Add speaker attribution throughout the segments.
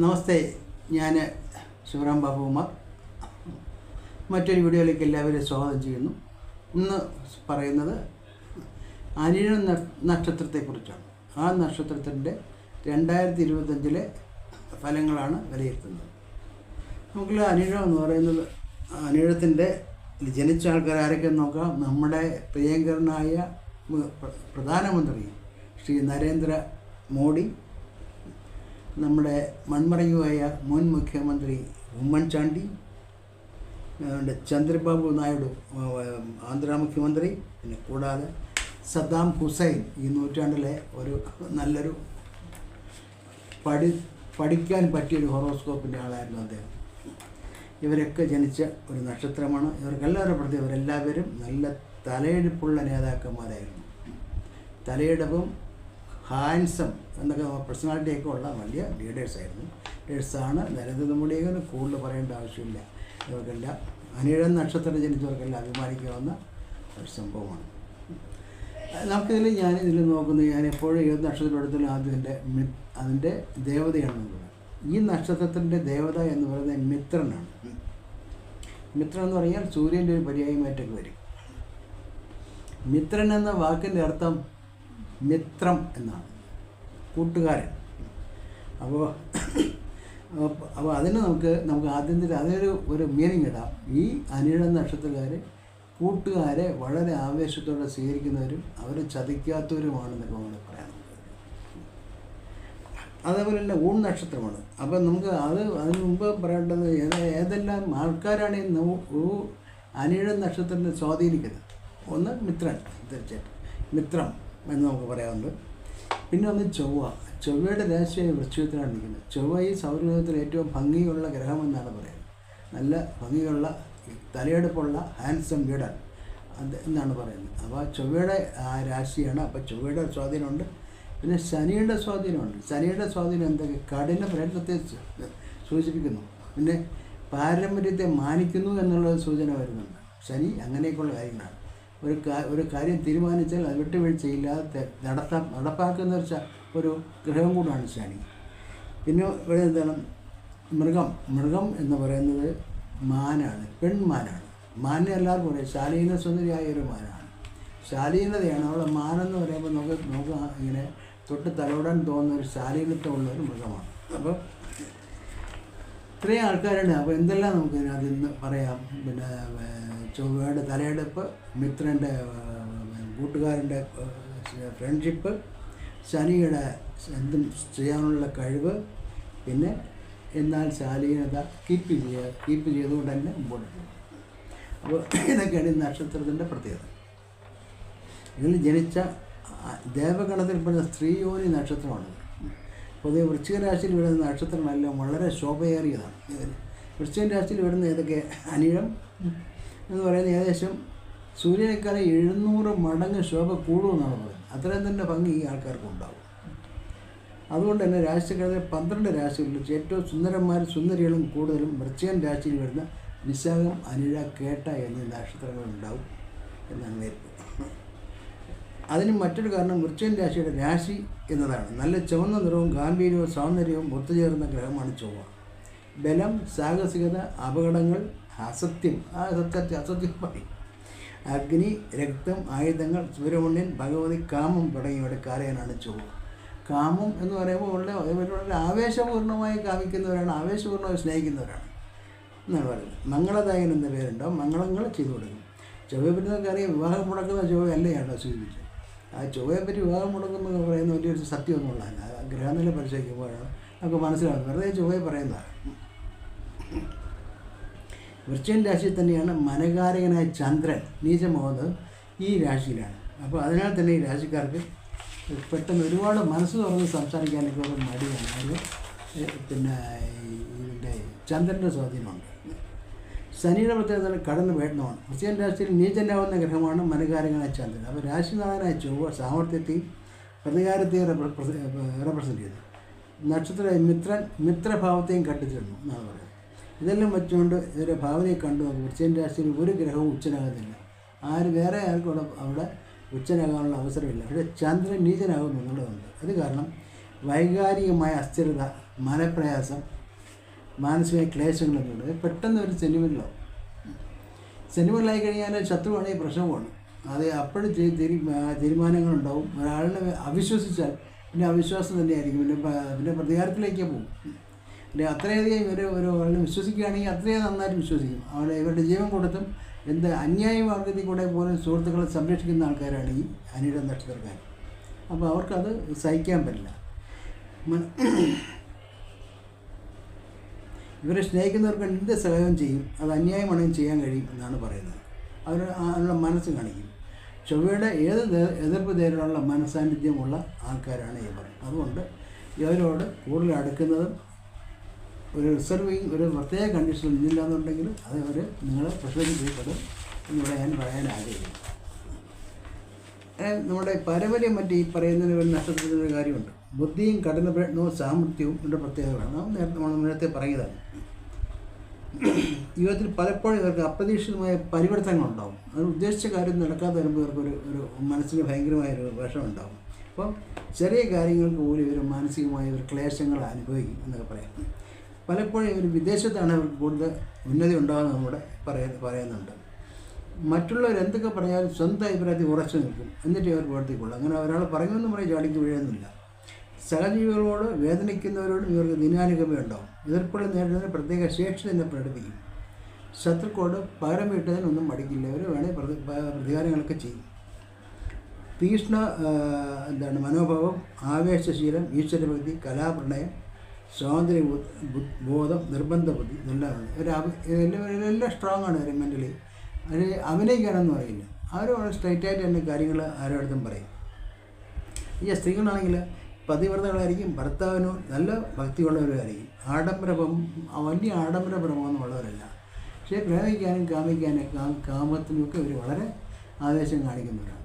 Speaker 1: നമസ്തേ ഞാൻ ശിവറാം ബാബുകുമാർ മറ്റൊരു വീഡിയോയിലേക്ക് എല്ലാവരെയും സ്വാഗതം ചെയ്യുന്നു. ഇന്ന് പറയുന്നത് അനിഴ നക്ഷത്രത്തെക്കുറിച്ചാണ്. ആ നക്ഷത്രത്തിന്റെ രണ്ടായിരത്തി ഇരുപത്തഞ്ചിലെ ഫലങ്ങളാണ് വിലയിരുത്തുന്നത്. നമുക്ക് അനിഴം എന്ന് പറയുന്നത് അനിഴത്തിന്റെ ജനിച്ച ആൾക്കാർ ആരൊക്കെ നോക്കാം. നമ്മുടെ പ്രിയങ്കരനായ പ്രധാനമന്ത്രി ശ്രീ നരേന്ദ്ര മോഡി നമ്മുടെ മൺമറയുമായ മുൻ മുഖ്യമന്ത്രി ഉമ്മൻചാണ്ടി ചന്ദ്രബാബു നായിഡു ആന്ധ്ര മുഖ്യമന്ത്രി പിന്നെ കൂടാതെ സദ്ദാം ഹുസൈൻ ഈ നൂറ്റാണ്ടിലെ ഒരു നല്ലൊരു പഠി പഠിക്കാൻ പറ്റിയൊരു ഹൊറോസ്കോപ്പിന്റെ ആളായിരുന്നു അദ്ദേഹം. ഇവരൊക്കെ ജനിച്ച ഒരു നക്ഷത്രമാണ്. ഇവർക്കെല്ലാവരും പ്രതി ഇവരെല്ലാവരും നല്ല തലയെടുപ്പുള്ള നേതാക്കന്മാരായിരുന്നു. തലയെടുപ്പും ഹാൻസം എന്നൊക്കെ പേഴ്സണാലിറ്റിയൊക്കെ ഉള്ള വലിയ ലീഡേഴ്സ് ലീഡേഴ്സായിരുന്നു ലീഡേഴ്സാണ് നരേന്ദ്രമോദിയെ കൂടുതൽ പറയേണ്ട ആവശ്യമില്ല. ഇവർക്കെല്ലാം അനിഴം നക്ഷത്രം ജനിച്ചവർക്കെല്ലാം അഭിമാനിക്കാവുന്ന ഒരു സംഭവമാണ്. നമുക്കിതിൽ ഞാൻ ഇതിൽ നോക്കുന്നത് ഞാൻ എപ്പോഴും ഏത് നക്ഷത്രം എടുത്താലും ആദ്യം എന്റെ അതിന്റെ ദേവതയാണ് നോക്കുന്നത് ഈ നക്ഷത്രത്തിന്റെ ദേവത എന്ന് പറയുന്നത് മിത്രനാണ്. മിത്രൻ എന്ന് പറഞ്ഞാൽ സൂര്യന്റെ ഒരു പര്യായമായിട്ടൊക്കെ വരും. മിത്രൻ എന്ന വാക്കിന്റെ അർത്ഥം മിത്രം എന്നാണ്. കൂട്ടുകാരൻ. അപ്പോൾ അപ്പോൾ അതിന് നമുക്ക് നമുക്ക് ആദ്യം തന്നെ അതിനൊരു ഒരു മീനിങ് ഇടാം. ഈ അനിഴ നക്ഷത്രക്കാർ കൂട്ടുകാരെ വളരെ ആവേശത്തോടെ സ്വീകരിക്കുന്നവരും അവരെ ചതിക്കാത്തവരുമാണെന്നൊക്കെ നമ്മൾ പറയാം അതേപോലെ തന്നെ ഊൺ നക്ഷത്രമാണ്. അപ്പം നമുക്ക് അത് അതിന് മുമ്പ് പറയേണ്ടത് ഏത് ഏതെല്ലാം ആൾക്കാരാണ് ഈ അനിഴ നക്ഷത്രത്തെ സ്വാധീനിക്കുന്നത്? ഒന്ന് മിത്രൻ തീർച്ചയായിട്ടും. മിത്രം. എന്ന് നമുക്ക് പറയാറുണ്ട്. പിന്നെ വന്ന് ചൊവ്വ. ചൊവ്വയുടെ രാശിയായ വൃശ്ചികത്തിലാണ് നിൽക്കുന്നത്. ചൊവ്വ ഈ സൗരയൂഥത്തിൽ ഏറ്റവും ഭംഗിയുള്ള ഗ്രഹമെന്നാണ് പറയുന്നത്. നല്ല ഭംഗിയുള്ള തലയെടുപ്പുള്ള ഹാൻസം വീടൻ അത് എന്നാണ് പറയുന്നത്. അപ്പോൾ ചൊവ്വയുടെ ആ രാശിയാണ്. അപ്പോൾ ചൊവ്വയുടെ സ്വാധീനമുണ്ട്. പിന്നെ ശനിയുടെ സ്വാധീനമുണ്ട്. ശനിയുടെ സ്വാധീനം എന്തൊക്കെ? കഠിന പ്രയത്നത്തെ സൂചിപ്പിക്കുന്നു. പിന്നെ പാരമ്പര്യത്തെ മാനിക്കുന്നു എന്നുള്ള സൂചന വരുന്നുണ്ട്. ശനി അങ്ങനെയൊക്കെയുള്ള കാര്യങ്ങളാണ്. ഒരു ഒരു കാര്യം തീരുമാനിച്ചാൽ അത് വിട്ടുവീഴ്ചയില്ലാതെ തെ- നടത്താൻ നടപ്പാക്കുന്ന ഒരു ഒരു ഗ്രഹം കൂടാണ് ശനി. പിന്നെ ഇവിടെ എന്താണ്? മൃഗം മൃഗം എന്ന് പറയുന്നത് മാനാണ് പെൺമാനാണ്. മാനിനെ എല്ലാവർക്കും പറയും ശാലീന സുന്ദരിയായ ഒരു മാനാണ്. ശാലീനതയാണ് അവളെ മാനെന്ന് പറയുമ്പോൾ നമുക്ക് നമുക്ക് ഇങ്ങനെ തൊട്ട് തലോടാൻ തോന്നുന്ന ഒരു ശാലീനത്വമുള്ള ഒരു മൃഗമാണ്. അപ്പോൾ ഇത്രയും ആൾക്കാരുണ്ട്. അപ്പോൾ എന്തെല്ലാം നമുക്ക് അതിനകത്ത് നിന്ന് പറയാം? പിന്നെ ചൊവ്വയുടെ തലയെടുപ്പ് മിത്രന്റെ കൂട്ടുകാരന്റെ ഫ്രണ്ട്ഷിപ്പ് ശനിയുടെ എന്തും ചെയ്യാനുള്ള കഴിവ് പിന്നെ എന്നാൽ ശാലീനത കീപ്പ് ചെയ്യുക കീപ്പ് ചെയ്തുകൊണ്ട് തന്നെ മുമ്പോട്ട് പോകും. അപ്പോൾ ഇതൊക്കെയാണ് ഈ നക്ഷത്രത്തിന്റെ പ്രത്യേകത. ഇതിൽ ജനിച്ച ദേവഗണത്തിൽപ്പെടുന്ന സ്ത്രീയോനി നക്ഷത്രമാണ് പൊതുവെ വൃശ്ചിക രാശിയിൽ വരുന്ന നക്ഷത്രങ്ങളെല്ലാം വളരെ ശോഭയേറിയതാണ്. വൃശ്ചിക രാശിയിൽ വരുന്ന ഏതൊക്കെ? അനിഴം എന്ന് പറയുന്ന ഏകദേശം സൂര്യനേക്കാളും എഴുന്നൂറ് മടങ്ങ് ശോഭ കൂടുമെന്നാണ് പറയുന്നത്. അത്രയും തന്നെ ഭംഗി ഈ ആൾക്കാർക്ക് ഉണ്ടാവും. അതുകൊണ്ട് തന്നെ രാശിക്കാരെ പന്ത്രണ്ട് രാശികളിൽ ഏറ്റവും സുന്ദരന്മാരും സുന്ദരികളും കൂടുതലും വൃശ്ചികൻ രാശിയിൽ വരുന്ന വിശാഖം അനിഴ കേട്ട എന്നീ നക്ഷത്രങ്ങളുണ്ടാവും എന്നാണ് വരുന്നത് അതിന് മറ്റൊരു കാരണം വൃശ്ചികൻ രാശിയുടെ രാശി എന്നതാണ്. നല്ല ചുവന്ന നിറവും ഗാംഭീര്യവും സൗന്ദര്യവും ഒത്തുചേർന്ന ഗ്രഹമാണ് ചൊവ്വ. ബലം സാഹസികത അപകടങ്ങൾ അസത്യം. ആ സത്യത്തെ അസത്യം പറയും. അഗ്നി രക്തം ആയുധങ്ങൾ സുബ്രഹ്മണ്യൻ ഭഗവതി കാമം തുടങ്ങിയവരുടെ കാലയനാണ് ചൊവ്വ. കാമം എന്ന് പറയുമ്പോൾ വളരെ വളരെ ആവേശപൂർണമായി കാമിക്കുന്നവരാണ് ആവേശപൂർണമായി സ്നേഹിക്കുന്നവരാണ്. എന്നാണ് പറയുന്നത്. മംഗളദായകൻ എന്ന പേരുണ്ടാവും മംഗളങ്ങൾ ചെയ്തു കൊടുക്കും ചൊവ്വയെ പറ്റി നമുക്കറിയാം വിവാഹം മുടക്കുന്ന ചൊവ്വ ചൊവ്വയല്ലയാണോ സൂചിപ്പിച്ചത്. ആ ചൊവ്വയെ പറ്റി വിവാഹം മുടക്കുന്നു എന്ന് പറയുന്ന വലിയൊരു സത്യമൊന്നുമില്ല ഗ്രഹനില പരിശോധിക്കുമ്പോഴാണ് നമുക്ക് മനസ്സിലാവുന്നത് വെറുതെ ചൊവ്വയെ പറയുന്നതാണ് വൃശ്ചികൻ രാശിയിൽ തന്നെയാണ് മനകാരകനായ ചന്ദ്രൻ നീചമാവുന്നത് ഈ രാശിയിലാണ്. അപ്പോൾ അതിനാൽ തന്നെ ഈ രാശിക്കാർക്ക് പെട്ടെന്ന് ഒരുപാട് മനസ്സ് തുറന്ന് സംസാരിക്കാനൊക്കെ ഒരു മടിയാണ്. അത് പിന്നെ ഇതിന്റെ ചന്ദ്രന്റെ സ്വാധീനമുണ്ട്. ശനിയുടെ പ്രത്യേകത കടന്ന് വേട്ടനമാണ് ക്രിസ്ത്യൻ രാശിയിൽ നീചനാവുന്ന ഗ്രഹമാണ് മനകാരകനായ ചന്ദ്രൻ അപ്പോൾ രാശിനാഥനായ ചൊവ്വ സാമർത്ഥ്യത്തെയും പ്രതികാരത്തെയും റെപ്രസെന്റ് ചെയ്തു നക്ഷത്ര മിത്രൻ മിത്രഭാവത്തെയും കണ്ടിട്ടുണ്ട് എന്നാണ് പറയുന്നത്. ഇതെല്ലാം വെച്ചുകൊണ്ട് ഇവരെ ഭാവനയെ കണ്ടു നോക്കും. വൃശ്ചികൻ രാശിയിൽ ഒരു ഗ്രഹവും ഉച്ചനാകുന്നില്ല. ആര് വേറെ ആർക്കും അവിടെ അവിടെ ഉച്ചനാകാനുള്ള അവസരമില്ല. പക്ഷേ ചന്ദ്രൻ നീചനാകുന്നു എന്നുള്ളതുണ്ട്. അത് കാരണം വൈകാരികമായ അസ്ഥിരത മനപ്രയാസം മാനസിക ക്ലേശങ്ങളൊക്കെ ഉണ്ട്. പെട്ടെന്ന് ഒരു സെന്റിമെന്റിലോ സെന്റിമെന്റിലായി കഴിഞ്ഞാൽ ശത്രുവാണെങ്കിൽ പ്രശ്നമാണ്. അത് അപ്പോഴും തിരി തീരുമാനങ്ങളുണ്ടാവും. ഒരാളിനെ അവിശ്വസിച്ചാൽ പിന്നെ അവിശ്വാസം തന്നെയായിരിക്കും. പിന്നെ പിന്നെ പ്രതികാരത്തിലേക്ക് പോകും. പിന്നെ അത്രയധികം ഇവർ ഒരു ആളിനെ വിശ്വസിക്കുകയാണെങ്കിൽ അത്രയും നന്നായിട്ട് വിശ്വസിക്കും. അവിടെ ഇവരുടെ ജീവൻ കൊടുത്തും എന്ത് അന്യായ മാർഗത്തിൽ കൂടെ പോലും സുഹൃത്തുക്കളെ സംരക്ഷിക്കുന്ന ആൾക്കാരാണ് ഈ അനിയുടെ നക്ഷത്രക്കാർ. അപ്പോൾ അവർക്കത് സഹിക്കാൻ പറ്റില്ല. ഇവരെ സ്നേഹിക്കുന്നവർക്ക് എന്ത് സഹായം ചെയ്യും അത് അന്യായമാണെങ്കിൽ ചെയ്യാൻ കഴിയും എന്നാണ് പറയുന്നത്. അവർ അതിനുള്ള മനസ്സ് കാണിക്കും. ചൊവ്വയുടെ ഏത് എതിർപ്പ് നേരിടാനുള്ള മനസാന്നിധ്യമുള്ള ആൾക്കാരാണ് ഇവർ അതുകൊണ്ട് ഇവരോട് കൂടുതൽ അടുക്കുന്നതും ഒരു റിസർവിങ് ഒരു പ്രത്യേക കണ്ടീഷനിൽ നിന്നില്ല എന്നുണ്ടെങ്കിൽ അത് അവർ നിങ്ങളെ പ്രശ്നത്തിൽപ്പെടും എന്നിവിടെ ഞാൻ പറയാൻ ആഗ്രഹിക്കുന്നു. നമ്മുടെ പാരമ്പര്യം മറ്റേ ഈ പറയുന്നതിന് ഒരു നഷ്ടപ്പെടുന്ന കാര്യമുണ്ട്. ബുദ്ധിയും കഠിന പ്രയത്നവും സാമർഥ്യവും ഇവിടെ പ്രത്യേകതയാണ് നാം നേരത്തെ നമ്മൾ നേരത്തെ പറഞ്ഞതാണ് ജീവിതത്തിൽ പലപ്പോഴും ഇവർക്ക് അപ്രതീക്ഷിതമായ പരിവർത്തനങ്ങൾ ഉണ്ടാവും അത് ഉദ്ദേശിച്ച കാര്യം നടക്കാതെ വരുമ്പോൾ ഇവർക്ക് ഒരു ഒരു മനസ്സിന് ഭയങ്കരമായ ഒരു വിഷമം ഉണ്ടാവും അപ്പം ചെറിയ കാര്യങ്ങൾക്ക് പോലും ഇവർ മാനസികമായ ഒരു ക്ലേശങ്ങൾ അനുഭവിക്കും എന്നൊക്കെ പറയാം. പലപ്പോഴും ഇവർ വിദേശത്താണ് അവർക്ക് കൂടുതൽ ഉന്നതി ഉണ്ടാകുന്നത് നമ്മുടെ പറയുന്നുണ്ട്. മറ്റുള്ളവർ എന്തൊക്കെ പറഞ്ഞാലും സ്വന്തം അഭിപ്രായത്തിൽ ഉറച്ചു നിൽക്കും. എന്നിട്ട് അവർ പ്രവർത്തിക്കുള്ളൂ അങ്ങനെ ഒരാൾ പറയുമെന്ന് പറയും ചാടിക്ക് വീഴുന്നില്ല സഹജീവികളോട് വേദനിക്കുന്നവരോടും ഇവർക്ക് ദിനാനുഗമനം ഉണ്ടാവും. എതിർപ്പുകൾ നേരിടുന്നതിന് പ്രത്യേക ശേഷി തന്നെ പ്രകടിപ്പിക്കും. ശത്രുക്കളോട് പകരം വീട്ടുന്നതിനൊന്നും മടിക്കില്ല. ഇവർ വേണേൽ പ്രതികാരങ്ങളൊക്കെ ചെയ്യും. തീഷ്ണ എന്താണ് മനോഭാവം ആവേശശീലം ഈശ്വരഭക്തി കലാപ്രണയം സ്വാതന്ത്ര്യ ബോധം നിർബന്ധ ബുദ്ധി ഇതെല്ലാം ഒരു എല്ലാം സ്ട്രോങ് ആണ് മെന്റലി അവർ അഭിനയിക്കാനൊന്നും അറിയില്ല. അവരോട് സ്ട്രൈറ്റായിട്ട് തന്നെ കാര്യങ്ങൾ ആരോടത്തും പറയും. ഈ സ്ത്രീകളാണെങ്കിൽ പതിവ്രതകളായിരിക്കും ഭർത്താവിനോ നല്ല ഭക്തിയുള്ളവരായിരിക്കും. ആഡംബരപം വലിയ ആഡംബരപരമൊന്നും ഉള്ളവരല്ല പക്ഷേ പ്രേമിക്കാനും കാമിക്കാനും കാമത്തിനുമൊക്കെ ഇവർ വളരെ ആവേശം കാണിക്കുന്നവരാണ്.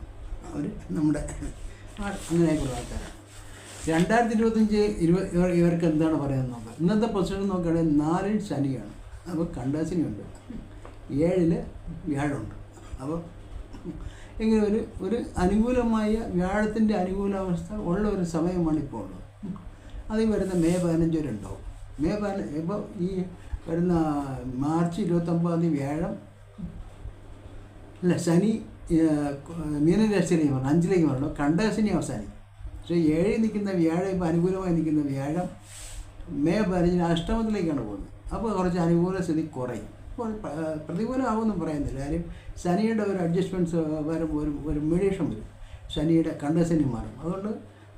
Speaker 1: അവർ നമ്മുടെ അങ്ങനെയൊക്കെയുള്ള ആൾക്കാരാണ്. രണ്ടായിരത്തി ഇരുപത്തഞ്ച് ഇരുപത് ഇവർക്ക് എന്താണ് പറയുന്നത് നോക്കാം ഇന്നത്തെ പൊസിഷൻ നോക്കുകയാണെങ്കിൽ നാലിൽ ശനിയാണ്. അപ്പോൾ കണ്ടാശനിയുണ്ട്. ഏഴിൽ വ്യാഴമുണ്ട്. അപ്പോൾ ഇങ്ങനെ ഒരു ഒരു അനുകൂലമായ വ്യാഴത്തിന്റെ അനുകൂലാവസ്ഥ ഉള്ള ഒരു സമയമാണ് ഇപ്പോൾ ഉള്ളത്. അതിൽ വരുന്ന മെയ് പതിനഞ്ച് വരെ ഉണ്ടാവും. മെയ് പതിനഞ്ച് ഇപ്പോൾ ഈ വരുന്ന മാർച്ച് ഇരുപത്തൊമ്പതാം തീയതി വ്യാഴം അല്ല ശനി മീനരാശിയിലേക്ക് പറഞ്ഞു അഞ്ചിലേക്ക് പറഞ്ഞു കണ്ടശനി അവസാനിക്കും പക്ഷേ ഏഴിൽ നിൽക്കുന്ന വ്യാഴം ഇപ്പോൾ അനുകൂലമായി നിൽക്കുന്ന വ്യാഴം മെയ് പതിനഞ്ചിന് അഷ്ടമത്തിലേക്കാണ് പോകുന്നത്. അപ്പോൾ കുറച്ച് അനുകൂല സ്ഥിതി കുറയും. അപ്പോൾ പ- പ്രതികൂലമാവുമെന്നും പറയുന്നില്ല. കാര്യം ശനിയുടെ ഒരു അഡ്ജസ്റ്റ്മെന്റ്സ് വരും ഒരു ഒരു മീഡിയേഷൻ വരും. ശനിയുടെ കണ്ടസനി മാറും. അതുകൊണ്ട്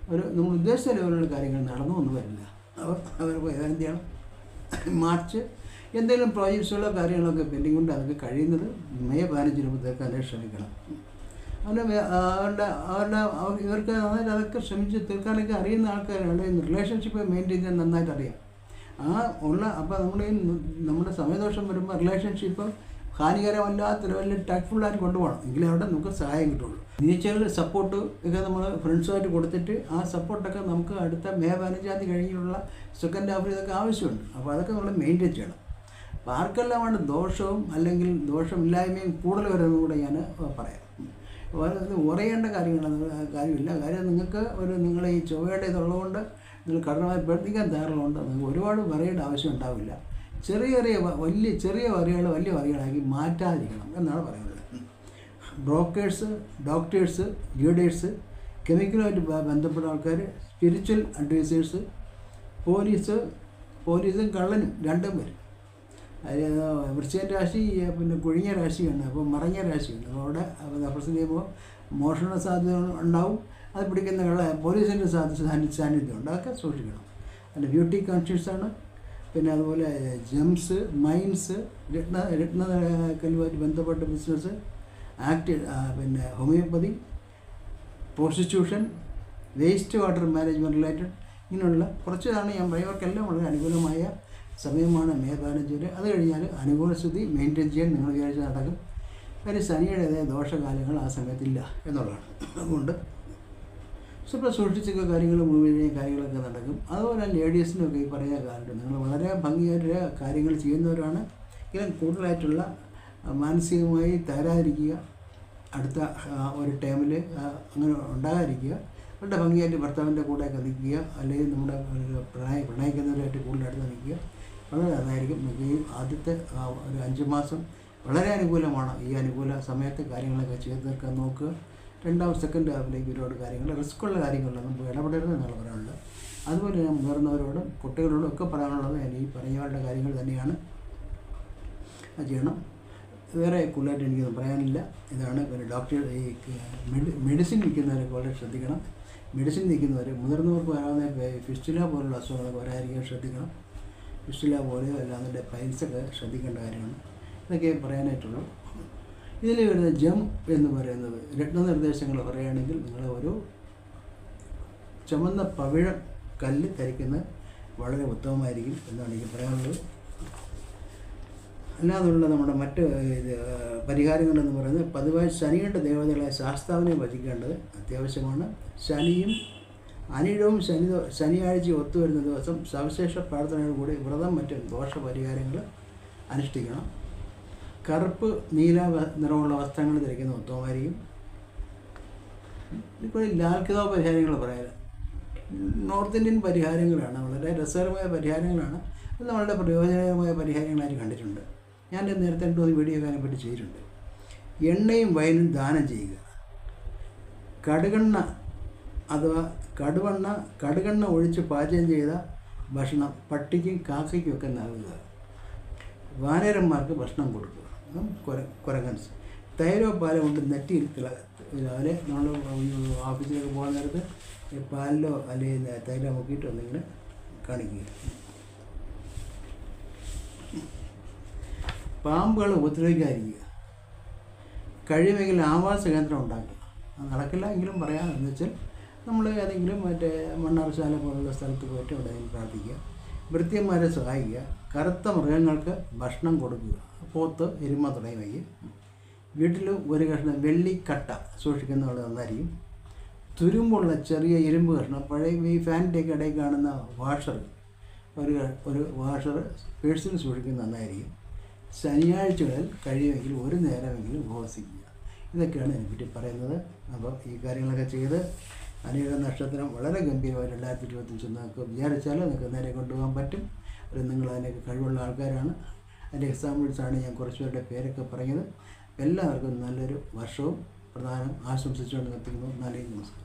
Speaker 1: ഒരു നമ്മൾ ഉദ്ദേശിച്ച ലെവലിലുള്ള കാര്യങ്ങൾ നടന്നു ഒന്നും വരില്ല. അവർ അവർ എന്ത് ചെയ്യണം? മാർച്ച് എന്തെങ്കിലും പ്രോജക്ട്സുകളോ കാര്യങ്ങളൊക്കെ പെൻഡിങ് ഉണ്ട് അതൊക്കെ കഴിയുന്നത് മെയ് പതിനഞ്ചിന് മുമ്പ് അതിനെ ശ്രമിക്കണം. അവരുടെ അവരുടെ അവരുടെ അവർ- ഇവർക്ക് അതായത് അതൊക്കെ ശ്രമിച്ച് തീർക്കാനൊക്കെ അറിയുന്ന ആൾക്കാരാണ്. റിലേഷൻഷിപ്പ് മെയിന്റെയിൻ ചെയ്യാൻ നന്നായിട്ട് അറിയാം. ആ ഉള്ള അപ്പോൾ നമ്മുടെ നമ്മുടെ സമയദോഷം വരുമ്പോൾ റിലേഷൻഷിപ്പ് ഹാനികരമല്ലാത്ത ലെവലിൽ ടാക്ട്ഫുള്ളായിട്ട് കൊണ്ടുപോകണം. എങ്കിലേ അവിടെ നമുക്ക് സഹായം കിട്ടുള്ളൂ. നീച്ചകളുടെ സപ്പോർട്ട് ഒക്കെ നമ്മൾ ഫ്രണ്ട്സുമായിട്ട് കൊടുത്തിട്ട് ആ സപ്പോർട്ടൊക്കെ നമുക്ക് അടുത്ത മേ പതിനഞ്ചാം തീയതി കഴിഞ്ഞുള്ള സെക്കൻഡ് ഹാഫിൽ ഇതൊക്കെ ആവശ്യമുണ്ട്. അപ്പോൾ അതൊക്കെ നമ്മൾ മെയിന്റെയിൻ ചെയ്യണം. അപ്പോൾ ആർക്കെല്ലാമാണ് ദോഷവും അല്ലെങ്കിൽ ദോഷമില്ലായ്മയും കൂടുതൽ വരുന്നതും കൂടെ ഞാൻ പറയാം. വേറെ ഉറയേണ്ട കാര്യങ്ങളാണ് കാര്യമില്ല. കാര്യം നിങ്ങൾക്ക് ഒരു നിങ്ങൾ ഈ ചൊവ്വയുടെ ഇതുള്ളതുകൊണ്ട് നിങ്ങൾ കഠിനമായി പ്രവർത്തിക്കാൻ തയ്യാറുള്ളതുകൊണ്ട് നിങ്ങൾക്ക് ഒരുപാട് വരയുടെ ആവശ്യം ഉണ്ടാവില്ല. ചെറിയ ചെറിയ വലിയ ചെറിയ വരകൾ വലിയ വരകളാക്കി മാറ്റാതിരിക്കണം എന്നാണ് പറയുന്നത്. ബ്രോക്കേഴ്സ് ഡോക്ടേഴ്സ് ലീഡേഴ്സ് കെമിക്കലുമായിട്ട് ബന്ധപ്പെട്ട ആൾക്കാർ സ്പിരിച്വൽ അഡ്വൈസേഴ്സ് പോലീസ് പോലീസും കള്ളനും രണ്ടും വരും. അത് വൃശ്ചിക രാശി പിന്നെ കുഴിഞ്ഞ രാശിയാണ് അപ്പോൾ മറഞ്ഞ രാശിയാണ് അപ്പോൾ അവിടെ റെപ്രസെന്റ് ചെയ്യുമ്പോൾ മോഷണ സാധ്യത ഉണ്ടാവും. അത് പിടിക്കുന്ന പോലീസിന്റെ സാധ്യത സാന്നിധ്യം സാന്നിധ്യമുണ്ട്. അതൊക്കെ സൂക്ഷിക്കണം. അല്ല ബ്യൂട്ടി കോൺഷ്യസാണ് പിന്നെ അതുപോലെ ജെംസ് മൈൻസ് രത്ന രത്ന കല്ലുമായിട്ട് ബന്ധപ്പെട്ട ബിസിനസ് ആക്ട് പിന്നെ homeopathy prostitution waste water management related ഇങ്ങനെയുള്ള കുറച്ചതാണ് ഞാൻ പറയുന്നവർക്കെല്ലാം വളരെ അനുകൂലമായ സമയമാണ് മെയ് പതിനഞ്ച് വരെ. അത് കഴിഞ്ഞാൽ അനുകൂല സ്ഥിതി മെയിന്റെയിൻ ചെയ്യാൻ നിങ്ങൾ വിചാരിച്ച നടക്കും. കാര്യം ശനിയുടേതായ ദോഷകാലങ്ങൾ ആ സമയത്തില്ല എന്നുള്ളതാണ്. അതുകൊണ്ട് സ്വപ്ന സൂക്ഷിച്ചൊക്കെ കാര്യങ്ങൾ മുഴുവൻ കാര്യങ്ങളൊക്കെ നടക്കും. അതുപോലെ ലേഡീസിനൊക്കെ ഈ പറയുന്ന കാലത്ത് നിങ്ങൾ വളരെ ഭംഗിയായിട്ട് കാര്യങ്ങൾ ചെയ്യുന്നവരാണ്. എങ്കിലും കൂടുതലായിട്ടുള്ള മാനസികമായി തകരാതിരിക്കുക. അടുത്ത ഒരു ടൈമിൽ അങ്ങനെ ഉണ്ടാകാതിരിക്കുക. വളരെ ഭംഗിയായിട്ട് ഭർത്താവിന്റെ കൂടെയൊക്കെ നിൽക്കുക. അല്ലെങ്കിൽ നമ്മുടെ പ്രണയ പ്രണയിക്കുന്നവരായിട്ട് കൂടുതലായിട്ട് നിൽക്കുക. നന്നായിരിക്കും. നിങ്ങൾക്ക് ഈ ആദ്യത്തെ ഒരു അഞ്ച് മാസം വളരെ അനുകൂലമാണ്. ഈ അനുകൂല സമയത്ത് കാര്യങ്ങളൊക്കെ ചെയ്ത് തീർക്കാൻ നോക്കുക. രണ്ടാം സെക്കൻഡ് ഹാഫിലേക്ക് ഒരുപാട് കാര്യങ്ങൾ റിസ്ക്കുള്ള നമുക്ക് ഇടപെടരുത് എന്നുള്ള പറയാനുള്ളത്. അതുപോലെ ഞാൻ മുതിർന്നവരോടും കുട്ടികളോടും ഒക്കെ പറയാനുള്ളത് ഞാൻ ഈ പറഞ്ഞവരുടെ കാര്യങ്ങൾ തന്നെയാണ് ചെയ്യണം. വേറെ കൂടുതലായിട്ട് എനിക്കൊന്നും പറയാനില്ല. ഇതാണ് പിന്നെ ഡോക്ടർ ഈ മെഡി മെഡിസിൻ നിൽക്കുന്നവരൊക്കെ വളരെ ശ്രദ്ധിക്കണം. മെഡിസിൻ നിൽക്കുന്നവർ മുതിർന്നവർക്ക് വരാവുന്ന ഫിസ്റ്റുല പോലുള്ള അസുഖങ്ങളൊക്കെ വരാതിരിക്കാൻ ശ്രദ്ധിക്കണം. ഫിസ്റ്റുല പോലെയോ അല്ലാതെ പൈൽസൊക്കെ ശ്രദ്ധിക്കേണ്ട കാര്യമാണ്. ഇതൊക്കെ പറയാനായിട്ടുള്ളൂ. ഇതിൽ വരുന്ന ജം എന്ന് പറയുന്നത് രത്നനിർദ്ദേശങ്ങൾ പറയുകയാണെങ്കിൽ നിങ്ങൾ ഒരു ചുമന്ന പവിഴ കല്ല് ധരിക്കുന്നത് വളരെ ഉത്തമമായിരിക്കും എന്നാണ് എനിക്ക് പറയാനുള്ളത്. അല്ലാതുള്ള നമ്മുടെ മറ്റ് ഇത് പരിഹാരങ്ങളെന്ന് പറയുന്നത് പതിവായി ശനിയുടെ ദേവതകളെ ശാസ്താവിനെ ഭജിക്കേണ്ടത് അത്യാവശ്യമാണ്. ശനിയും അനിഴവും ശനി ശനിയാഴ്ച ഒത്തുവരുന്ന ദിവസം സവിശേഷ പ്രാർത്ഥനയോട് കൂടി വ്രതം മറ്റ് ദോഷ പരിഹാരങ്ങൾ അനുഷ്ഠിക്കണം. കറുപ്പ് നീല നിറമുള്ള വസ്ത്രങ്ങൾ ധരിക്കുന്ന ഉത്തമമായിരിക്കും. ഇപ്പോൾ ലാൽ കിതാബ് പരിഹാരങ്ങൾ പറയാറ്. നോർത്ത് ഇന്ത്യൻ പരിഹാരങ്ങളാണ് വളരെ രസകരമായ പരിഹാരങ്ങളാണ്. അത് വളരെ പ്രയോജനകരമായ പരിഹാരങ്ങളായിട്ട് കണ്ടിട്ടുണ്ട്. ഞാൻ നേരത്തെ രണ്ട് മൂന്ന് വീഡിയോ അതിനെപ്പറ്റി ചെയ്തിട്ടുണ്ട്. എണ്ണയും വയനും ദാനം ചെയ്യുക. കടുകെണ്ണ അഥവാ കടുവെണ്ണ കടുകെണ്ണ ഒഴിച്ച് പാചകം ചെയ്ത ഭക്ഷണം പട്ടിക്കും കാക്കയ്ക്കും ഒക്കെ നൽകുക. വാനരന്മാർക്ക് ഭക്ഷണം കൊടുക്കുക. കുര കുരങ്ങൻസ്. തൈരോ പാലോ കൊണ്ട് നെറ്റിയിൽ തിള രാവിലെ നമ്മൾ ഓഫീസിലേക്ക് പോകുന്ന നേരത്ത് പാലിലോ അല്ലെങ്കിൽ തൈരോ മുക്കിയിട്ട് എന്തെങ്കിലും കാണിക്കുക. പാമ്പുകൾ ഉപദ്രവിക്കാതിരിക്കുക. കഴിയുമെങ്കിൽ ആവാസ കേന്ദ്രം ഉണ്ടാക്കുക നടക്കില്ല എങ്കിലും പറയാം. എന്ന് വെച്ചാൽ നമ്മൾ ഏതെങ്കിലും മറ്റേ മണ്ണാർശാല പോലുള്ള സ്ഥലത്ത് പോയിട്ട് അവിടെ പ്രാർത്ഥിക്കുക. വൃത്യന്മാരെ സഹായിക്കുക. കറുത്ത മൃഗങ്ങൾക്ക് ഭക്ഷണം കൊടുക്കുക. പോത്ത് എരുമ തുടങ്ങിയവയ്ക്ക് വീട്ടിൽ ഒരു കഷ്ണം വെള്ളിക്കട്ട സൂക്ഷിക്കുന്നത് നന്നായിരിക്കും. തുരുമ്പുള്ള ചെറിയ ഇരുമ്പ് കഷ്ണം പഴയ ഈ ഫാനിന്റെയൊക്കെ ഇടയിൽ കാണുന്ന വാഷർ ഒരു ഒരു വാഷർ പേഴ്സിൽ സൂക്ഷിക്കുന്നത് നന്നായിരിക്കും. ശനിയാഴ്ചകളിൽ കഴിയുമെങ്കിൽ ഒരു നേരമെങ്കിലും ഉപവസിക്കുക. ഇതൊക്കെയാണ് ഇതിനെപ്പറ്റി പറയുന്നത്. അപ്പോൾ ഈ കാര്യങ്ങളൊക്കെ ചെയ്ത് അനേക നക്ഷത്രം വളരെ ഗംഭീരമായി രണ്ടായിരത്തി ഇരുപത്തഞ്ച് നിങ്ങൾക്ക് വിചാരിച്ചാൽ നിങ്ങൾക്ക് നേരെ കൊണ്ടുപോകാൻ പറ്റും. ഒരു നിങ്ങൾ അതിനൊക്കെ കഴിവുള്ള ആൾക്കാരാണ്. അതിന്റെ എക്സാമ്പിൾസാണ് ഞാൻ കുറച്ച് പേരുടെ പേരൊക്കെ പറഞ്ഞത്. എല്ലാവർക്കും നല്ലൊരു വർഷവും പ്രധാനം ആശംസിച്ചുകൊണ്ട് നിർത്തുന്നു നന്ദി നമസ്കാരം.